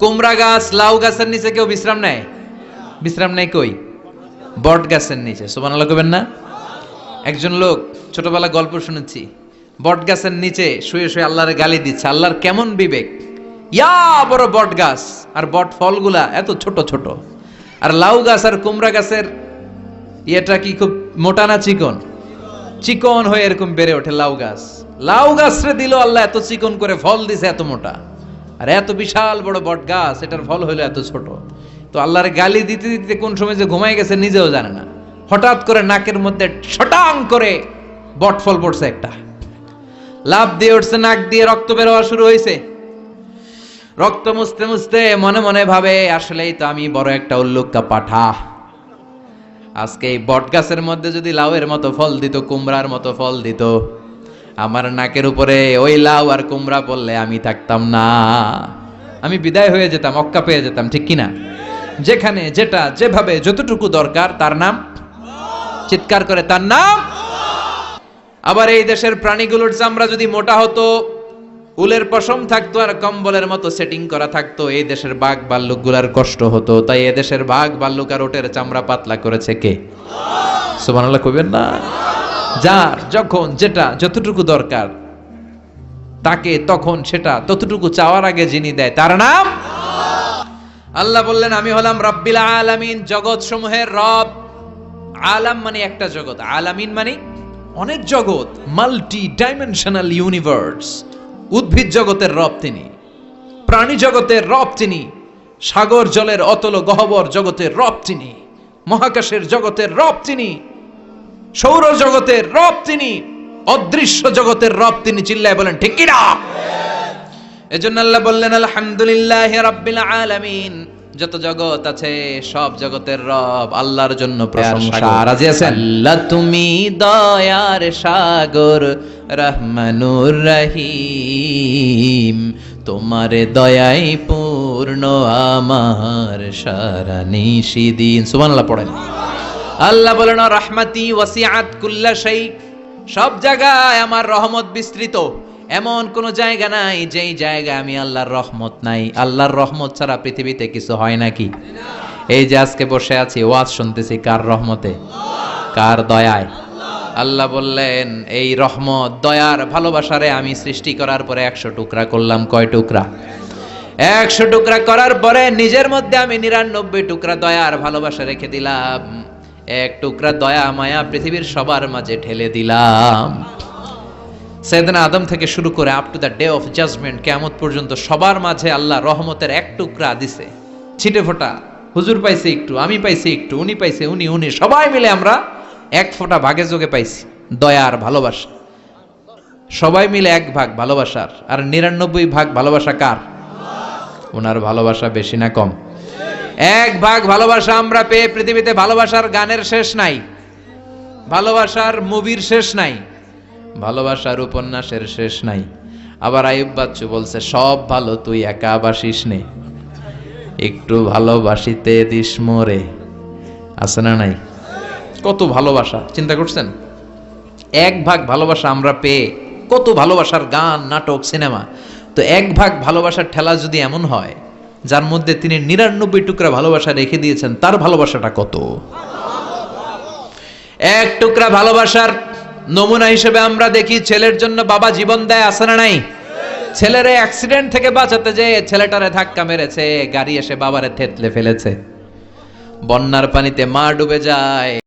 কুমড়া গাছ, লাউ গাছের নিচে কেউ বিশ্রাম নেয়? বিশ্রাম নেয় কই? বট গাছের নিচে। সোমান আল্লাহ কবেন না? একজন লোক ছোটবেলা গল্প শুনেছি, বট গাছের নিচে শুয়ে শুয়ে আল্লাহর গালি দিচ্ছে। আল্লাহর কেমন বিবেক? ইয়া বড় বট গাছ! আর বট ফলগুলা এত ছোট ছোট। আর লাউ গাছ আর কুমড়া গাছের ইয়েটা কি খুব মোটা না চিকন? চিকন হয়ে এরকম বেড়ে ওঠে লাউ গাছ। লাউ গাছরে দিল আল্লাহ, এত চিকন করে ফল দিছে, এত মোটা। আর এত বিশাল বড় বট গাছ, এটার ফল হলো এত ছোট। তো আল্লাহর গালি দিতে দিতে কোন সময় যে ঘুমাই গেছে নিজেও জানে না। হঠাৎ করে নাকের মধ্যে ছটাং করে বট ফল পড়ছে একটা। লাভ দিয়ে উঠছে, নাক দিয়ে রক্ত বেরোয়া শুরু হয়েছে রক্ত মুছতে মুছতে মনে মনে ভাবে, আসলেই তো আমি বড় একটা উল্লুক্কা পাঠা। আজকে এই বট গাছের মধ্যে যদি লাউয়ের মতো ফল দিত, কুমড়ার মতো ফল দিত আমার নাকের উপরে ওই লাউ আর কুমড়া পড়লে আমি থাকতাম না। আমি বিদায় হয়ে যেতাম অক্কা পেয়ে যেতাম, ঠিক কিনা? যেখানে যেটা, যেভাবে যতটুকু দরকার, তার নাম? চিৎকার করে, তার নাম? আবার এই দেশের প্রাণীগুলোর চামড়া যদি মোটা হতো, উলের পশম থাকতো আর কম্বলের মতো সেটিং করা থাকতো, এই দেশের বাঘ ভাল্লুকগুলার কষ্ট হতো। তাই এ দেশের বাঘ ভাল্লুক আর ওটের চামড়া পাতলা করেছে কে? সুবহানাল্লাহ কইবেন না? যার যখন যেটা যতটুকু দরকার, তাকে তখন সেটা ততটুকু চাওয়ার আগে যিনি দেয়, তার নাম আল্লাহ বললেন, আমি হলাম রব্বিল আলামিন জগৎ সমূহের রব। আলাম মানে একটা জগৎ, আলামিন মানে অনেক জগৎ মাল্টি ডাইমেনশনাল ইউনিভার্স উদ্ভিদ জগতের রব তিনি, প্রাণী জগতের রব তিনি, সাগর জলের অতল গহবর জগতের রব তিনি, মহাকাশের জগতের রব তিনি সৌর জগতের রব তিনি অদৃশ্য জগতের রব তিনি চিল্লায় বলেন ঠিক কিনা এজন্য আল্লাহ বললেন আলহামদুলিল্লাহ রাব্বিল আলামিন। যত জগৎ আছে সব জগতের রব আল্লাহর জন্য প্রশংসা রাজি আছেন? আল্লাহ তুমি দয়ার সাগর রহমানুর রহিম। তোমার দয়াই পূর্ণ আমার সারা নিশিদিন। সুবহানাল্লাহ পড়েন। আল্লাহ বলেন, রাহমাতি ওয়াসিআত কুল্লা শাই সব জায়গায় আমার রহমত বিস্তৃত। এমন কোন জায়গা নাই যেই জায়গায় আমি আল্লাহর রহমত নাই। আল্লাহর রহমত ছাড়া পৃথিবীতে কিছু হয় নাকি? এই যে আজকে বসে আছি, ওয়াজ শুনতেছি কার রহমতে? কার দয়ায়? আল্লাহ বললেন, এই রহমত, দয়ার ভালোবাসারে আমি সৃষ্টি করার পরে একশো টুকরা করলাম। কয় টুকরা? একশো টুকরা করার পরে নিজের মধ্যে আমি নিরানব্বই টুকরা দয়ার ভালোবাসা রেখে দিলাম। এক টুকরা দয়া মায়া পৃথিবীর সবার মাঝে ঠেলে দিলাম। সেদিনা আদম থেকে শুরু করে up to the day of judgement কেমত পর্যন্ত সবার মাঝে আল্লাহ রহমতের এক টুকরা দিছে। ছিটে ফোটা, হুজুর পাইছে একটু, আমি পাইছি একটু, উনি পাইছে উনি উনি, সবাই মিলে আমরা এক ফোঁটা ভাগে যোগে পাইছি দয়ার ভালোবাসা। সবাই মিলে এক ভাগ ভালোবাসার, আর নিরানব্বই ভাগ ভালোবাসা কার? ওনার ভালোবাসা বেশি না কম। এক ভাগ ভালোবাসা আমরা পেয়ে পৃথিবীতে ভালোবাসার গানের শেষ নাই। ভালোবাসার মুভির শেষ নাই। ভালোবাসার উপন্যাসের শেষ নাই। আবার আয়ুব বাচ্চু বলছে, সব ভালো, তুই একা বাসিস নে। একটু ভালোবাসিতে দিস মোরে। আছে না নাই? কত ভালোবাসা, চিন্তা করছেন? এক ভাগ ভালোবাসা আমরা পেয়ে কত ভালোবাসার গান, নাটক, সিনেমা। তো এক ভাগ ভালোবাসার ঠেলা যদি এমন হয় যার মধ্যে তিনি নিরানব্বই টুকরা ভালোবাসা রেখে দিয়েছেন, তার ভালোবাসাটা কত? এক টুকরা ভালোবাসার নমুনা হিসেবে আমরা দেখি, ছেলের জন্য বাবা জীবন দেয় আসে না নাই? ছেলেরে অ্যাক্সিডেন্ট থেকে বাঁচাতে যে ছেলেটারে ধাক্কা মেরেছে, গাড়ি এসে বাবারে থেতলে ফেলেছে। বন্যার পানিতে মা ডুবে যায়।